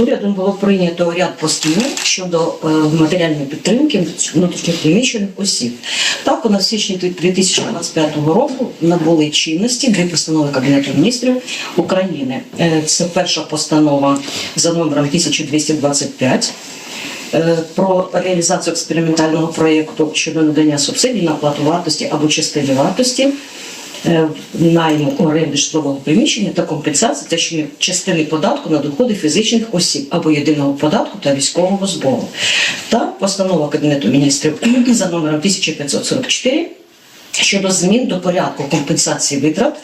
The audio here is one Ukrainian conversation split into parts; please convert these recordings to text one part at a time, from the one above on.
Урядом було прийнято ряд постанов щодо е, матеріальної підтримки внутрішньопереміщених осіб. Так, у нас в січні 2025 року набули чинності дві постанови Кабінету міністрів України. Е, Це перша постанова за номером 1225 е, про реалізацію експериментального проєкту щодо надання субсидій на оплату вартості або частини вартості найму оренди житлового приміщення та компенсації та ще частини податку на доходи фізичних осіб або єдиного податку та військового збору. Та постанова Кабінету міністрів за номером 1544 щодо змін до порядку компенсації витрат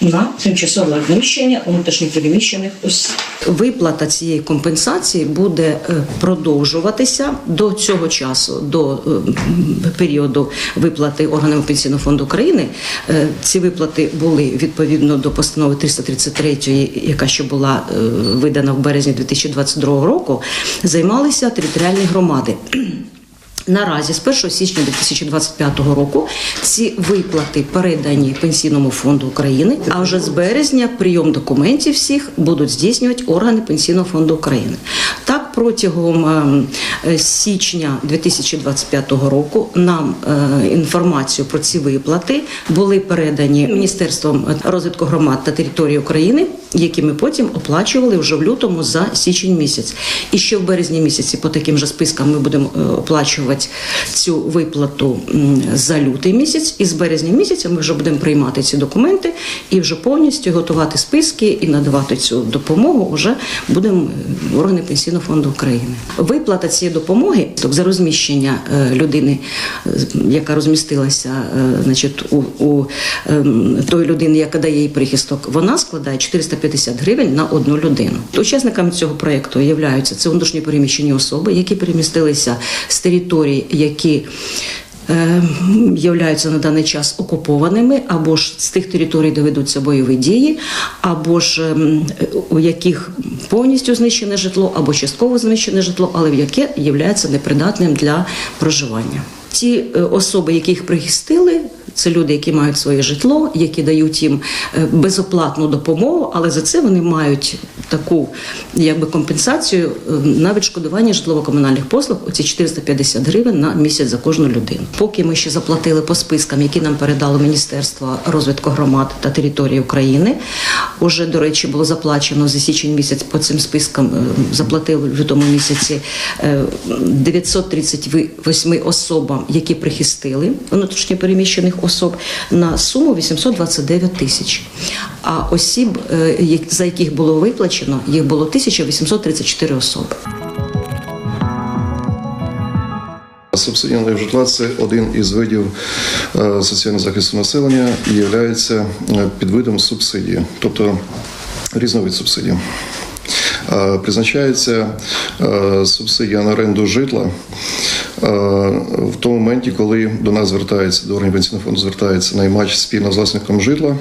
на тимчасове розміщення внутрішньопереміщених осіб. Виплата цієї компенсації буде е, продовжуватися до цього часу, до е, періоду виплати органами Пенсійного фонду України. Е, Ці виплати були відповідно до постанови 333, яка ще була видана в березні 2022 року. Займалися територіальні громади. Наразі з 1 січня 2025 року ці виплати передані Пенсійному фонду України. А вже з березня прийом документів всіх будуть здійснювати органи Пенсійного фонду України. Так, протягом ем, е, січня 2025 року нам е, інформацію про ці виплати були передані Міністерством розвитку громад та території України, які ми потім оплачували вже в лютому за січень місяць. І ще в березні місяці по таким же спискам ми будемо е, оплачувати цю виплату за лютий місяць. І з березня місяця ми вже будемо приймати ці документи і вже повністю готувати списки і надавати цю допомогу вже будемо е, органи Пенсійного фонду України. Виплата цієї допомоги тобто за розміщення е, людини, яка розмістилася значить, у, у ем, тої людини, яка дає їй прихисток, вона складає 450 гривень на одну людину. Учасниками цього проєкту являються це внутрішньо переміщені особи, які перемістилися з територій, які е, являються на даний час окупованими, або ж з тих територій, де ведуться бойові дії, або ж ем, у яких повністю знищене житло, або частково знищене житло, але в яке є непридатним для проживання. Ті е, особи, які їх прихистили, це люди, які мають своє житло, які дають їм е, безоплатну допомогу, але за це вони мають таку якби компенсацію е, на відшкодування житлово-комунальних послуг. Оці 450 гривень на місяць за кожну людину. Поки ми ще заплатили по спискам, які нам передало Міністерство розвитку громад та території України. Уже до речі було заплачено за січень місяць по цим спискам. е, Заплатили в лютому місяці е, 938 особам, які прихистили внутрішньопереміщених особ на суму 829 тисяч. А осіб, е, за яких було виплачено, їх було 1834 особи. Субсидія на житла це один із видів е, соціального захисту населення і є підвидом субсидії, тобто різновид субсидій. Е, Призначається е, субсидія на оренду житла е, в тому моменті, коли до нас звертається, до органів пенсійного фонду звертається наймач спільно з власником житла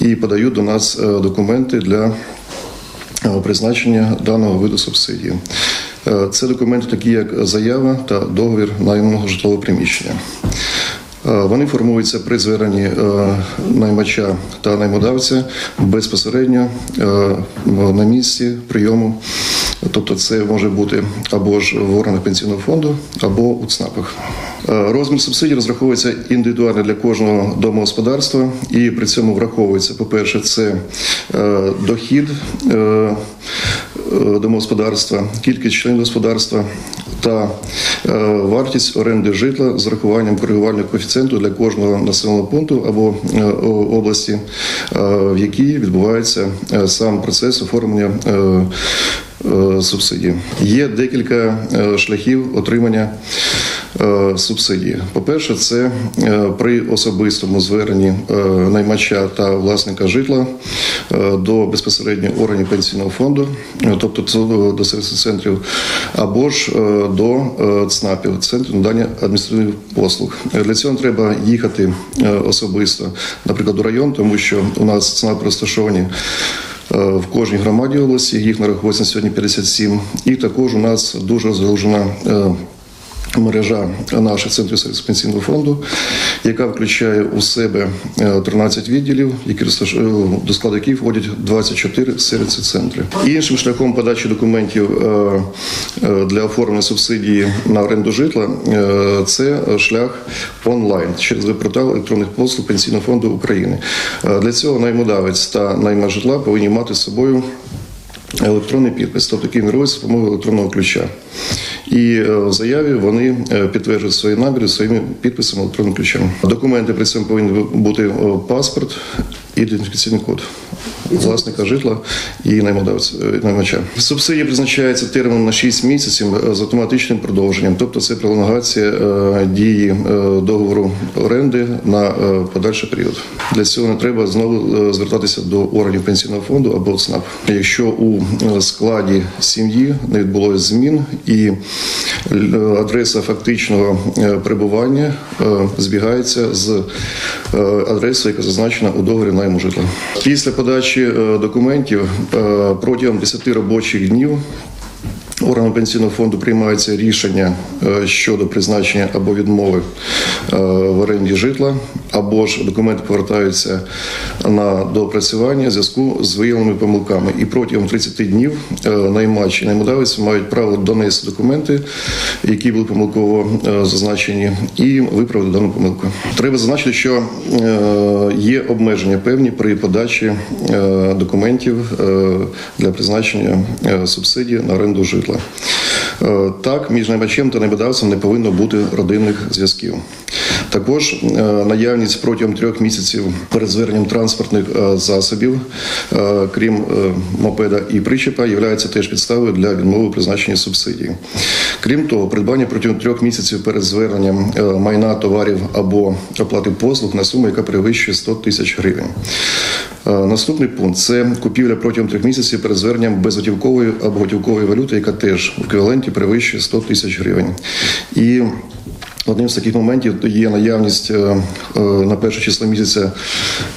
і подають до нас е, документи для е, призначення даного виду субсидії. Е, Це документи, такі як заява та договір найманого житлового приміщення. Е, Вони формуються при зверненні е, наймача та наймодавця безпосередньо е, на місці прийому. Тобто це може бути або ж в органах пенсійного фонду, або у ЦНАПах. Е, Розмір субсидій розраховується індивідуально для кожного домогосподарства, і при цьому враховується, по-перше, це е, дохід е, домогосподарства, кількість членів господарства та вартість оренди житла з рахуванням коригувального коефіцієнту для кожного населеного пункту або області, в якій відбувається сам процес оформлення. Е, Субсидії є декілька е, шляхів отримання е, субсидії. По-перше, це при особистому зверненні наймача та власника житла до безпосередньо органів пенсійного фонду, тобто до сервісних центрів, або ж до ЦНАПів, центру надання адміністративних послуг. Для цього треба їхати особисто, наприклад, у район, тому що у нас ЦНАП розташовані. Е, В кожній громаді області їх нараховується на сьогодні 57. І також у нас дуже залужена мережа наших центрів сервісу пенсійного фонду, яка включає у себе е, 13 відділів, які е, до складу яких входять 24 сервісні центри. Іншим шляхом подачі документів е, е, для оформлення субсидії на оренду житла е, це шлях онлайн через веб-портал електронних послуг Пенсійного фонду України. Е, Для цього наймодавець та найма житла повинні мати з собою електронний підпис, тобто який генерується з допомогою електронного ключа. І е, в заяві вони е, підтверджують свої наміри своїми підписами електронним ключем. Документи при цьому повинні бути е, паспорт, ідентифікаційний код власника житла і наймодавця е. Субсидія призначається терміном на 6 місяців е, з автоматичним продовженням, тобто це пролонгація е, дії договору оренди на подальший період. Для цього не треба знову звертатися до органів пенсійного фонду або ЦНАП. Якщо у складі сім'ї не відбулося змін і адреса фактичного перебування збігається з адресою, яка зазначена у договорі найму житла. Після подачі е, документів е, протягом 10 робочих днів Органом пенсійного фонду приймається рішення е, щодо призначення або відмови в оренді житла, або ж документи повертаються на доопрацювання в зв'язку з виявленими помилками. І протягом 30 днів е, наймач і наймодавець мають право донести документи, які були помилково е, зазначені, і виправити дану помилку. Треба зазначити, що е, є обмеження певні при подачі документів для призначення субсидії на оренду житла. Так, між наймачем та наймодавцем не повинно бути родинних зв'язків. Також е, наявність протягом трьох місяців перед зверненням транспортних е, засобів, е, крім мопеда і причепа, є теж підставою для відмови призначення субсидії. Крім того, придбання протягом трьох місяців перед зверненням майна товарів або оплати послуг на суму, яка перевищує 100 тисяч гривень. Наступний пункт це купівля протягом трьох місяців перед зверненням безготівкової або готівкової валюти, яка теж в еквіваленті перевищує 100 тисяч гривень. І Одним з таких моментів є наявність е, е, на перше число місяця,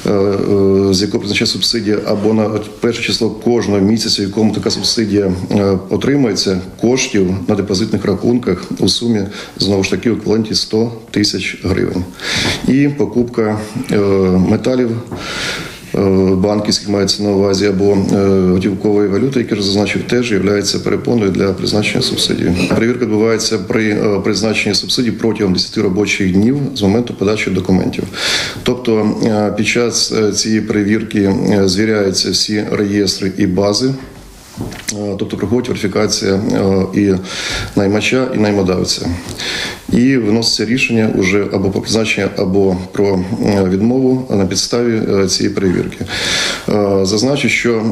е, з якого призначає субсидія, або на перше число кожного місяця, в якому така субсидія отримується, коштів на депозитних рахунках у сумі знову ж таки в еквіваленті 100 тисяч гривень. І покупка металів. Е, Банківських мається на увазі або е, готівкової валюти, які зазначив, теж є перепоною для призначення субсидії. Перевірка відбувається при е, призначенні субсидій протягом 10 робочих днів з моменту подачі документів. Тобто під час цієї перевірки звіряються всі реєстри і бази. Е, Тобто проходить верифікація е, і наймача, і наймодавця. І виноситься рішення уже або про призначення, або про е, відмову на підставі цієї перевірки. Зазначу, що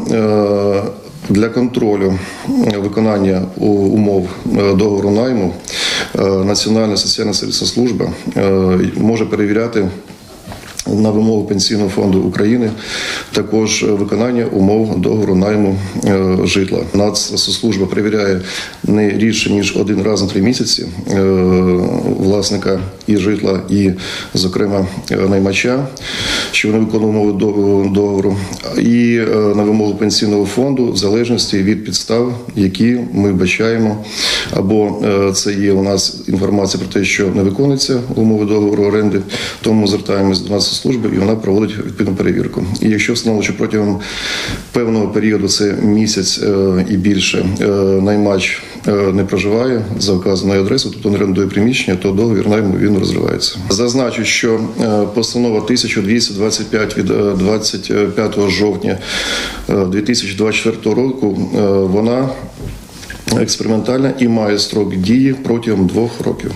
для контролю виконання умов договору найму Національна соціальна сервісна служба може перевіряти на вимогу Пенсійного фонду України також виконання умов договору найму е, житла. Нацслужба перевіряє не рідше ніж один раз на три місяці е, власника і житла, і, зокрема, е, наймача, що вони виконують умови договору, і на вимогу пенсійного фонду в залежності від підстав, які ми вбачаємо, або це є у нас інформація про те, що не виконуються умови договору оренди, тому звертаємось до нас служби, і вона проводить відповідну перевірку. І якщо встановлено, що протягом певного періоду, це місяць е, і більше, е, наймач е, не проживає за вказаною адресою, тобто не орендує приміщення, то договір найму він розривається. Зазначу, що постанова 1225 від е, 25 жовтня е, 2024 року вона експериментальна і має строк дії протягом двох років.